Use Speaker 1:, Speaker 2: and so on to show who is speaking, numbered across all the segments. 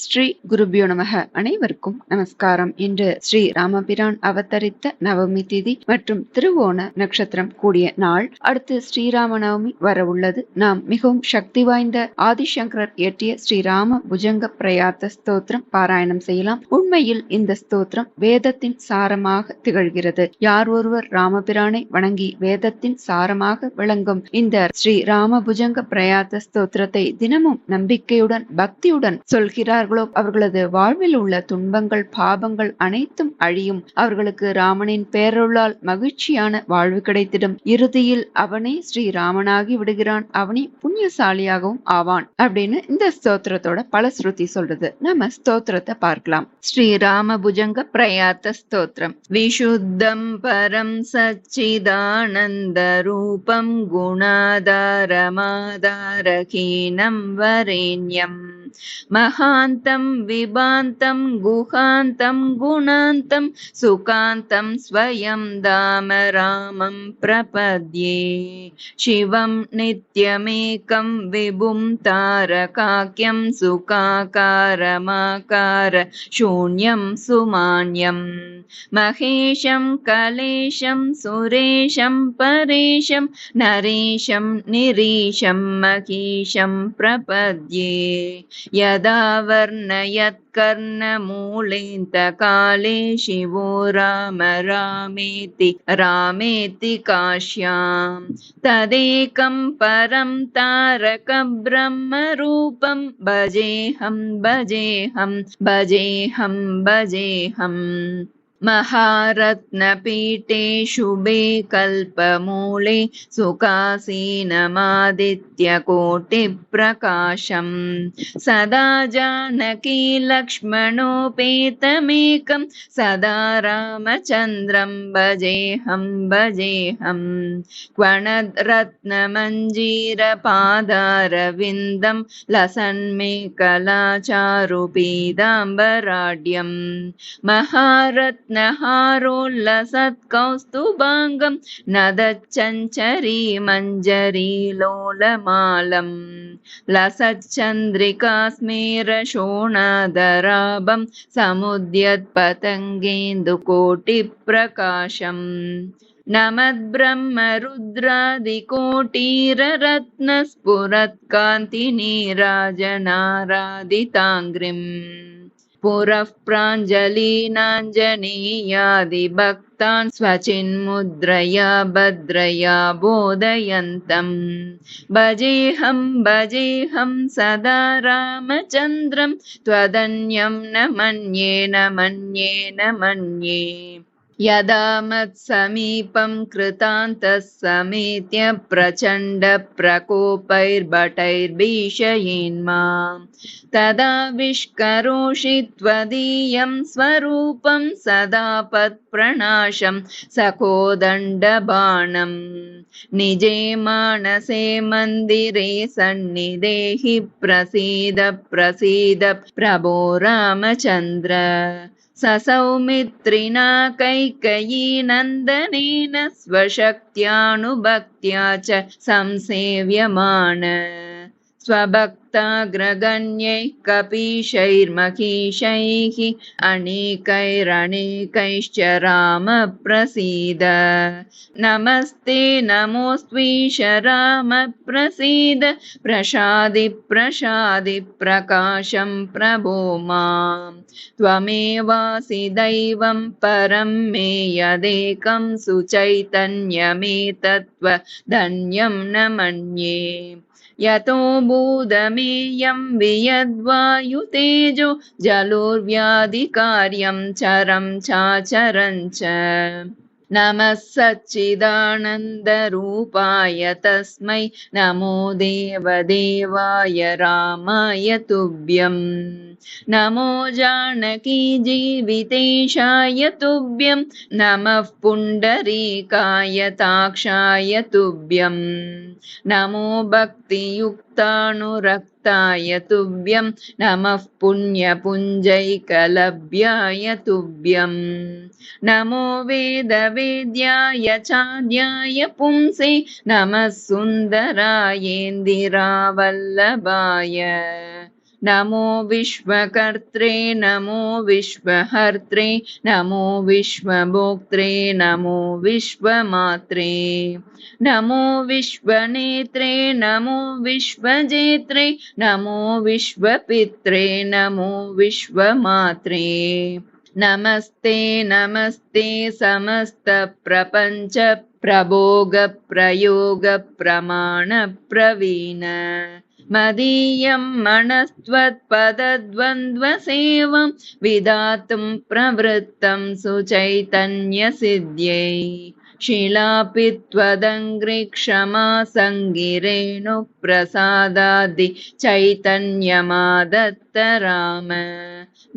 Speaker 1: ஸ்ரீ குருபியோ நமக. அனைவருக்கும் நமஸ்காரம். இன்று ஸ்ரீ ராமபிரான் அவதரித்த நவமி திதி மற்றும் திருவோண நட்சத்திரம் கூடிய நாள். அடுத்து ஸ்ரீராம நவமி வர உள்ளது. நாம் மிகவும் சக்தி வாய்ந்த ஆதிசங்கரர் இயற்றிய ஸ்ரீராம புஜங்க பிரயாத்த ஸ்தோத்திரம் பாராயணம் செய்யலாம். உண்மையில் இந்த ஸ்தோத்திரம் வேதத்தின் சாரமாக திகழ்கிறது. யார் ஒருவர் ராமபிரானை வணங்கி வேதத்தின் சாரமாக விளங்கும் இந்த ஸ்ரீ ராம புஜங்க பிரயாத்த ஸ்தோத்திரத்தை தினமும் நம்பிக்கையுடன் பக்தியுடன் சொல்கிறார். சொல்கிறார்களோ அவர்களது வாழ்வில் உள்ள துன்பங்கள் பாபங்கள் அனைத்தும் அழியும். அவர்களுக்கு ராமனின் பேரொருளால் மகிழ்ச்சியான வாழ்வு கிடைத்திடும். இறுதியில் அவனே ஸ்ரீ ராமனாகி விடுகிறான். அவனே புண்ணியசாலியாகவும் ஆவான் அப்படின்னு இந்த ஸ்தோத்திரத்தோட பல ஸ்ருதி சொல்றது. நம்ம ஸ்தோத்திரத்தை பார்க்கலாம். ஸ்ரீராம புஜங்க பிரயாத்த ஸ்தோத்திரம். விஷுத்தம் பரம் சச்சிதானந்த ரூபம் குணாதாரமாதாரகீனம் வரேண்யம் महान्तं विभान्तं गुहान्तं गुणान्तं सुकान्तं स्वयं दाम रामं प्रपद्ये। शिवं नित्यमेकं विभुं तारकाख्यं सुकाकारमाकार शून्यं सुमान्यं। महेशं कलेशं सुरेशं परेशं नरेशं निरीशं महीशं प्रपद्ये यदा वर्णयत्कर्णमूलेऽन्तकाले शिवो राम रामेति रामेति काश्याम्। तदेकं परं तारकब्रह्मरूपं भजेऽहं भजेऽहं भजेऽहं भजेऽहम् महारत्नपीठे शुभे कल्पमूले सुखासीनमादित्यकोटिप्रकाशम्। सदा जानकी लक्ष्मणोपेतमेकं सदा रामचन्द्रं भजेऽहं भजेऽहम् क्वणद्रत्नमञ्जीरपादारविन्दं लसन्मे कलाचारुपीदाम्बराढ्यम् महारत् रत्नहारोल्लसत्कौस्तुभाङ्गं नदच्चञ्चरी मञ्जरी लोलमालम् लसच्चन्द्रिकास्मेरशोणादराभं समुद्यत्पतङ्गेन्दुकोटिप्रकाशम् नमद्ब्रह्मरुद्रादिकोटिररत्नस्फुरत्कान्तिनीराजनारादिताङ्घ्रिम् पुरः प्राञ्जलीनाञ्जनेयादिभक्तान् स्वचिन्मुद्रया भद्रया बोधयन्तम्। भजेऽहं भजेऽहं सदा रामचन्द्रं त्वदन्यं न मन्ये न मन्ये न मन्ये यदा मत्समीपं कृतान्तः समेत्य प्रचण्डप्रकोपैर्भटैर्भीषयेन्माम् तदा विष्करोषि त्वदीयं स्वरूपं सदा पत्प्रणाशं सखोदण्डबाणम् निजे मानसे मन्दिरे सन्निधेहि प्रसीद प्रसीद प्रभो रामचन्द्र ससौमित्रिणा कैकयीनन्दनेन स्वशक्त्यानुभक्त्या च संसेव्यमाण स्वभक्ताग्रगण्यैः कपीशैर्महीशैः अनेकैरनेकैश्च रामप्रसीद। नमस्ते नमोऽस्त्वीश रामप्रसीद प्रसादि प्रसादि प्रकाशं प्रभो माम्। त्वमेवासि दैवं परं मे यदेकं सुचैतन्यमेतत्त्व धन्यं न मन्ये यतो बोधमेयं वियद्वायुतेजो जलोर्व्याधिकार्यं चरं चाचरं च। नमः सच्चिदानन्दरूपाय तस्मै नमो देवदेवाय रामाय तुभ्यम् नमो जानकी जीवितेशाय तुभ्यं नमः पुण्डरीकाय ताक्षाय तुभ्यम् नमो भक्तियुक्तानुरक्ताय तुभ्यं। नमः पुण्यपुञ्जैकलभ्याय तुभ्यम् नमो वेदवेद्याय चाद्याय पुंसे। नमः सुन्दरायेन्दिरावल्लभाय नमो विश्वकर्त्रे, नमो विश्वहर्त्रे, नमो विश्वभोक्त्रे, नमो विश्वमात्रे, नमो विश्वनेत्रे, नमो विश्वजेत्रे, नमो विश्वपित्रे, नमो विश्वमात्रे। नमस्ते नमस्ते समस्तप्रपञ्च प्रभोगप्रयोगप्रमाणप्रवीण मदीयं मनस्त्वत्पदद्वन्द्वसेवं विधातुं प्रवृत्तं सुचैतन्यसिद्ध्यै शिलापि त्वदङ्घ्रिक्षमा सङ्गिरेणुप्रसादादि चैतन्यमादत्त राम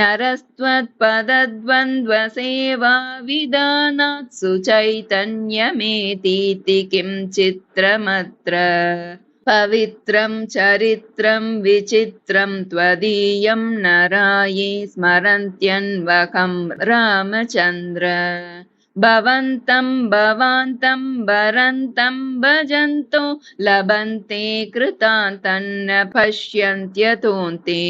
Speaker 1: नरस्त्वत्पदद्वन्द्वसेवा विधानात् सुचैतन्यमेतीति किं चित्रमत्र पवित्रं चरित्रं विचित्रं त्वदीयं नराये स्मरन्त्यन्वकं रामचन्द्र। भवन्तं भवान्तं वरन्तं भजन्तो लभन्ते कृतान्तन्न पश्यन्त्यतोन्ते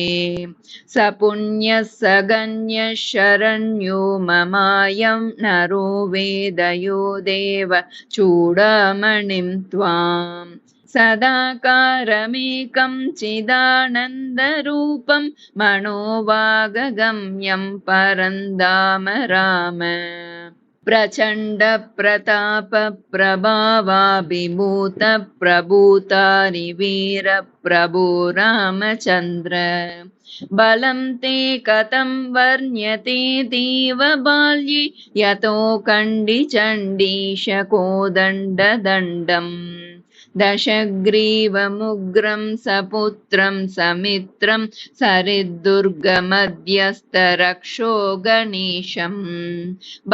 Speaker 1: स पुण्यः स गण्यः शरण्यो ममायं नरो वेदयो देव चूडामणिं त्वाम् सदाकारमेकं चिदानन्दरूपं मनोवागगम्यं परन्दाम राम। प्रचण्डप्रतापप्रभावाभिभूतप्रभूतानि वीरप्रभो रामचन्द्र। बलं ते कथं वर्ण्यते देव बाल्ये यतो कण्डिचण्डीशकोदण्डदण्डम् दशग्रीवमुग्रं सपुत्रं समित्रं सरिद्दुर्गमध्यस्तरक्षो गणेशम्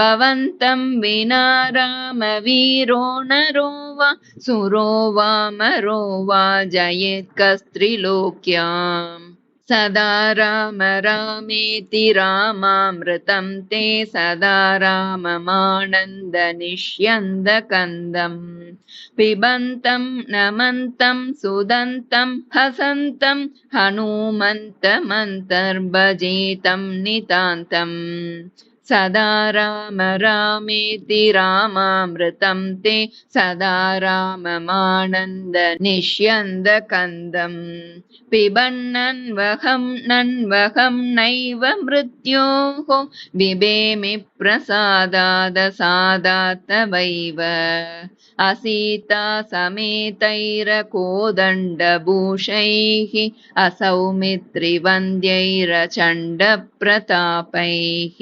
Speaker 1: भवन्तं विना रामवीरो नरो वा सुरो वा मरो वा जयेत्कस्त्रिलोक्याम् सदा राम रामेति रामामृतं ते सदा राममानन्दनिष्यन्दकन्दम् पिबन्तं नमन्तं सुदन्तं हसन्तं हनुमन्तमन्तर्भजेतं नितान्तम् सदा राम रामेति रामामृतं ते सदा राममानन्दनिष्यन्दकन्दम् पिबन्नन्वहं नन्वहं नैव मृत्योः बिबेमि प्रसादादसादातवैव असीता समेतैरकोदण्डभूषैः असौमित्रिवन्द्यैरचण्डप्रतापैः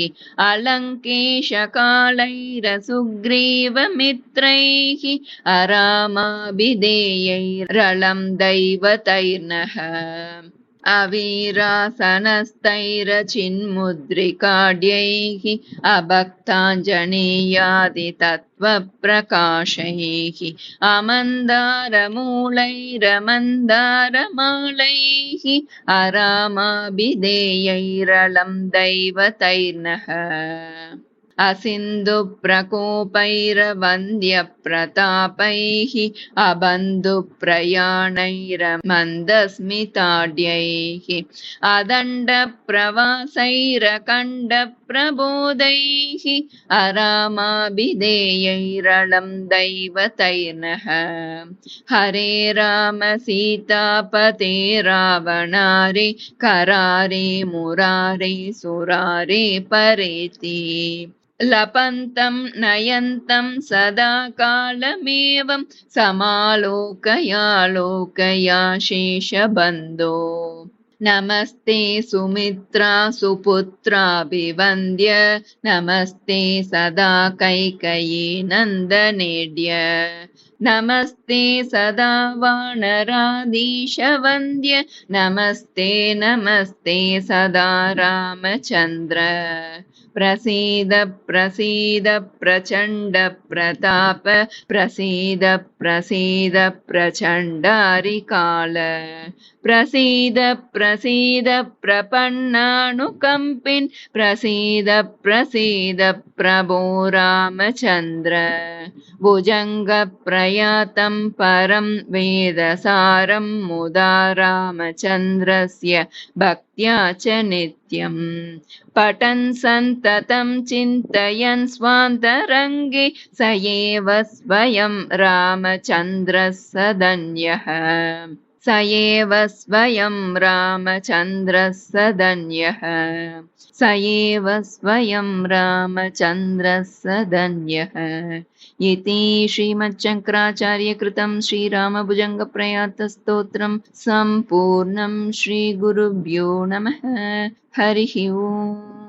Speaker 1: अलङ्केशकालैरसुग्रीवमित्रैः अरामाभिधेयैरलं दैवतैर्नः अवीरासनस्तैरचिन्मुद्रिकाड्यैः अभक्ताञ्जनेयादितत्त्वप्रकाशैः अमन्दारमूलैरमन्दारमालैः अरामाभिधेयैरलं दैवतैर्नः असिन्धुप्रकोपैरवन्द्यप्रतापैः अबन्धुप्रयाणैरमन्दस्मिताड्यैः अदण्डप्रवासैरखण्डप्रबोधैः अरामाभिधेयैरलं दैवतैर्नः। हरे राम सीतापते रावणारे करारे मुरारे सुरारे परेति लपन्तं नयन्तं सदा कालमेवं समालोकयालोकया शेषबन्धो नमस्ते सुमित्रा सुपुत्राभिवन्द्य। नमस्ते सदा कैकयी नन्दनेड्य। नमस्ते सदा वानराधीशवन्द्य। नमस्ते नमस्ते सदा रामचन्द्र प्रसीद प्रसीद प्रचण्ड प्रताप प्रसीद प्रसीद प्रचण्डारिकाल प्रसीद प्रसीद प्रपन्नानुकम्पिन् प्रसीद प्रसीद प्रभो रामचन्द्र भुजङ्गप्रयातं परं वेदसारं मुदा रामचन्द्रस्य भक्त्या च नित्यम् पठन् चिन्तयन् स्वान्तरङ्गे स एव स्वयं रामचन्द्रः सदन्यः स एव स्वयं रामचन्द्रः सदन्यः स एव स्वयं रामचन्द्रः सदन्यः इति श्रीमच्छङ्कराचार्यकृतं श्रीरामभुजङ्गप्रयातस्तोत्रं सम्पूर्णं श्रीगुरुभ्यो नमः। हरिः ओम्